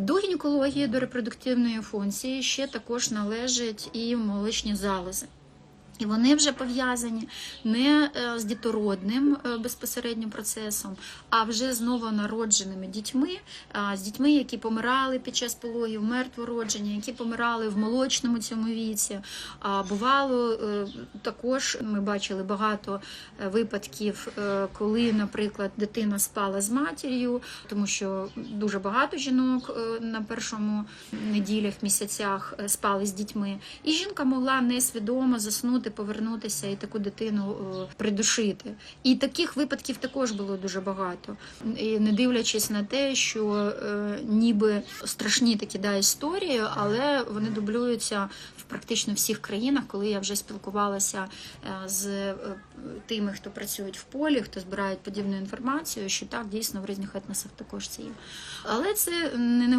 До гінекології, до репродуктивної функції ще також належать і молочні залози. І вони вже пов'язані не е, з дітородним е, безпосереднім процесом, а вже з новонародженими дітьми, з дітьми, які помирали під час пологів, мертвородження, які помирали в молочному цьому віці. Бувало е, також ми бачили багато е, випадків, е, коли, наприклад, дитина спала з матір'ю, тому що дуже багато жінок е, на першому неділях, місяцях е, спали з дітьми, і жінка могла несвідомо заснути, повернутися і таку дитину е, придушити. І таких випадків також було дуже багато. І не дивлячись на те, що е, ніби страшні такі да, історії, але вони дублюються в практично всіх країнах, коли я вже спілкувалася е, з тими, хто працюють в полі, хто збирають подібну інформацію, що так дійсно в різних етносах також це є. Але це не